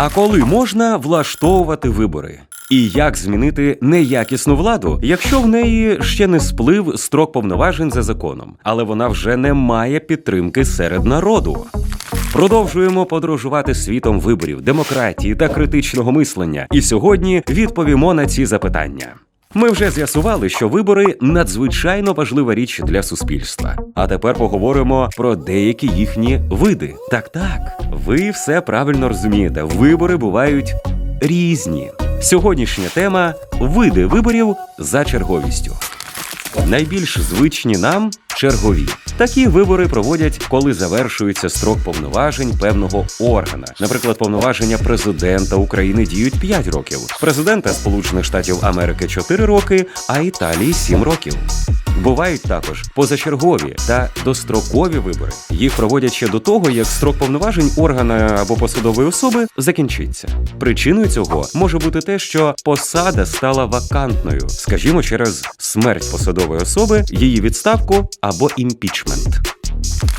А коли можна влаштовувати вибори? І як змінити неякісну владу, якщо в неї ще не сплив строк повноважень за законом, але вона вже не має підтримки серед народу? Продовжуємо подорожувати світом виборів, демократії та критичного мислення. І сьогодні відповімо на ці запитання. Ми вже з'ясували, що вибори надзвичайно важлива річ для суспільства. А тепер поговоримо про деякі їхні види. Так, так, ви все правильно розумієте. Вибори бувають різні. Сьогоднішня тема види виборів за черговістю. Найбільш звичні нам чергові. Такі вибори проводять, коли завершується строк повноважень певного органа. Наприклад, повноваження президента України діють 5 років, президента Сполучених Штатів Америки 4 роки, а Італії 7 років. Бувають також позачергові та дострокові вибори. Їх проводять ще до того, як строк повноважень органа або посадової особи закінчиться. Причиною цього може бути те, що посада стала вакантною, скажімо, через смерть посадової особи, її відставку або імпічмент.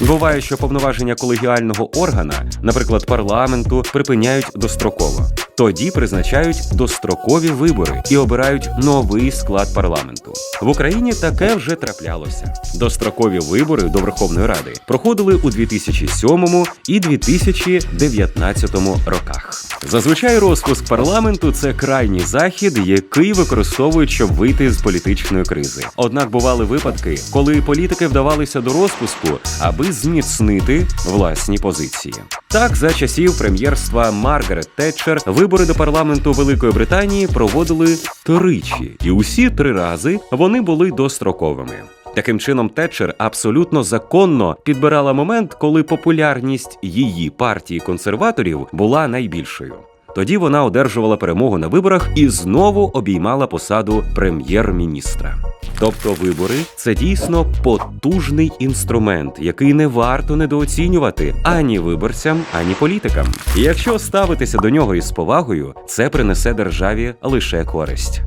Буває, що повноваження колегіального органа, наприклад, парламенту, припиняють достроково. Тоді призначають дострокові вибори і обирають новий склад парламенту. В Україні таке вже траплялося. Дострокові вибори до Верховної Ради проходили у 2007 і 2019 роках. Зазвичай розпуск парламенту це крайній захід, який використовують, щоб вийти з політичної кризи. Однак бували випадки, коли політики вдавалися до розпуску, аби зміцнити власні позиції. Так, за часів прем'єрства Маргарет Тетчер вибори до парламенту Великої Британії проводили тричі, і усі три рази вони були достроковими. Таким чином, Тетчер абсолютно законно підбирала момент, коли популярність її партії консерваторів була найбільшою. Тоді вона одержувала перемогу на виборах і знову обіймала посаду прем'єр-міністра. Тобто вибори це дійсно потужний інструмент, який не варто недооцінювати ані виборцям, ані політикам. І якщо ставитися до нього із повагою, це принесе державі лише користь.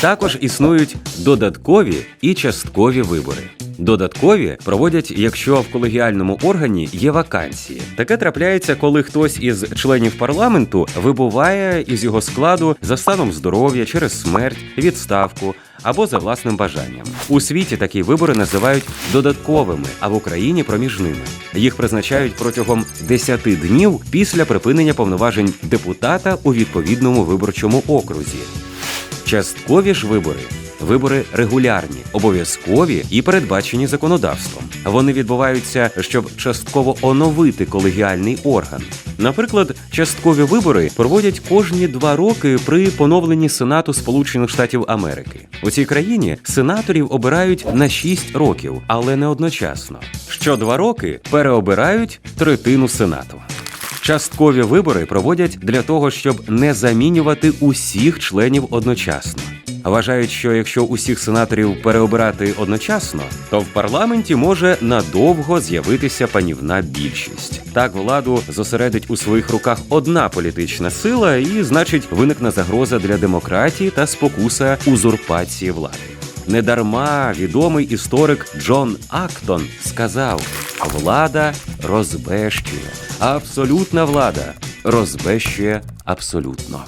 Також існують додаткові і часткові вибори. Додаткові проводять, якщо в колегіальному органі є вакансії. Таке трапляється, коли хтось із членів парламенту вибуває із його складу за станом здоров'я через смерть, відставку або за власним бажанням. У світі такі вибори називають додатковими, а в Україні проміжними. Їх призначають протягом 10 днів після припинення повноважень депутата у відповідному виборчому окрузі. Часткові ж вибори. Вибори регулярні, обов'язкові і передбачені законодавством. Вони відбуваються, щоб частково оновити колегіальний орган. Наприклад, часткові вибори проводять кожні два роки при поновленні Сенату Сполучених Штатів Америки. У цій країні сенаторів обирають на 6 років, але не одночасно. Що два роки переобирають третину сенату. Часткові вибори проводять для того, щоб не замінювати усіх членів одночасно. Вважають, що якщо усіх сенаторів переобирати одночасно, то в парламенті може надовго з'явитися панівна більшість. Так владу зосередить у своїх руках одна політична сила, і значить виникне загроза для демократії та спокуса узурпації влади. Недарма відомий історик Джон Актон сказав: влада розбещує, а абсолютна влада розбещує абсолютно.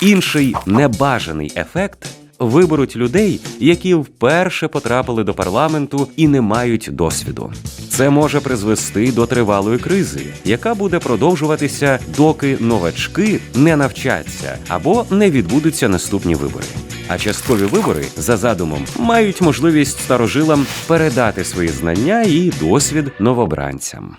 Інший небажаний ефект виберуть людей, які вперше потрапили до парламенту і не мають досвіду. Це може призвести до тривалої кризи, яка буде продовжуватися, доки новачки не навчаться або не відбудуться наступні вибори. А часткові вибори за задумом мають можливість старожилам передати свої знання і досвід новобранцям.